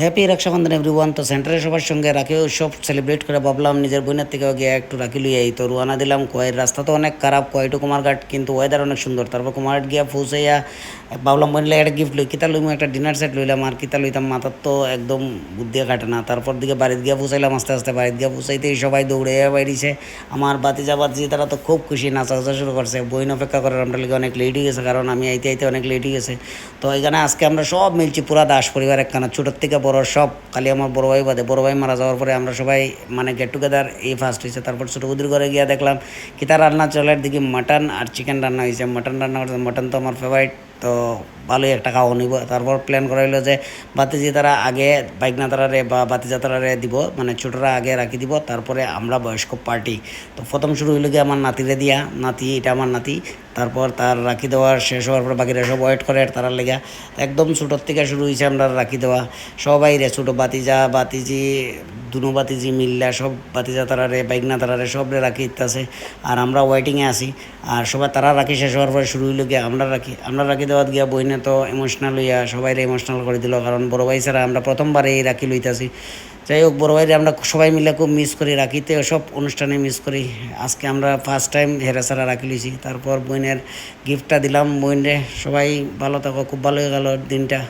Happy Rakshabandhan everyone তো সেন্টারে সবার সঙ্গে রাখি সব সেলিব্রেট করে ভাবলাম, নিজের বোনের থেকে গিয়ে একটু রাখি লুই এই তো রুয়ানা দিলাম কয়ের রাস্তা তো অনেক খারাপ কয় টু কুমারঘাট, কিন্তু ওয়েদার অনেক সুন্দর। তারপর কুমারঘাট গিয়া পৌঁছাইয়া ভাবলাম বোনলে একটা গিফট লই, কিতা লইমু? একটা ডিনার সেট লইলাম, আর কিতা লইতাম মাথার তো একদম বুদ্ধি কাটে না। তারপর দিকে বাড়িতে গিয়া পৌঁছাইলাম, আস্তে আস্তে বাড়িতে গিয়া পৌঁছাইতেই সবাই দৌড়ে বাইরিছে আমার বাতি বাতিজা বাতিজি তারা তো খুব খুশি নাচা নাচা শুরু করছে। বইন অপেক্ষা করার আমরা লিগে অনেক লেট হয়ে গেছে, কারণ আমি আইতে আইতে অনেক লেট হয়ে গেছে। তো এখানে আজকে আমরা সব মিলছি, পুরা দাস পরিবার একখানা। ছোটোর থেকে বড় সব, খালি আমার বড় ভাই বাদে। বড় ভাই মারা যাওয়ার পরে আমরা সবাই মানে গেট টুগেদার এই ফার্স্ট হয়েছে তারপর ছোটো বুদির ঘরে গিয়ে দেখলাম কি তার রান্না চলের দিকে মাটন আর চিকেন রান্না হয়েছে মাটন রান্না করছে মাটন তো আমার ফেভারিট তো ভালোই একটা খাওয়া নিব। তারপর প্ল্যান করা যে বাতিজি তারা আগে বাইক না তারারে বা বাতিজা তারারে দিব মানে ছোটরা আগে রাখি দিব, তারপরে আমরা বয়স্ক পার্টি তো প্রথম শুরু হইল গিয়ে আমার নাতিরে দিয়া, নাতি এটা আমার নাতি। তারপর তার রাখি দেওয়ার শেষ হওয়ার পর বাকিরা সব ওয়েট করে তারার লেগা। একদম ছোটোর থেকে শুরু হয়েছে আমরা রাখি দেওয়া। সবাই রে ছোটো বাতিজা, বাতিজি দুনো বাতিজি মিল্লা, সব বাতিজা তারারে বাইক না তারারে সব রে রাখি ইত্যাছে। আর আমরা ওয়েটিংয়ে আছি। আর সবাই তারা রাখি শেষ হওয়ার পরে শুরু হইল গিয়ে আমরা রাখি। আমরা রাখি দেওয়াত গিয়া বইনে তো ইমোশনাল হইয়া সবাই ইমোশনাল করে দিল। কারণ বড় ভাই ছাড়া আমরা প্রথমবার এই রাখি লইতাছি। যাই হোক বড় ভাইরে আমরা সবাই মিলে খুব মিস করি রাখিতে। সব অনুষ্ঠানে মিস করি। আজকে আমরা ফার্স্ট টাইম হেরা ছাড়া রাখি লইছি। তারপর বইনের গিফটটা দিলাম। বোনের সবাই ভালো থাকো। খুব ভালো হয়ে গেল দিনটা।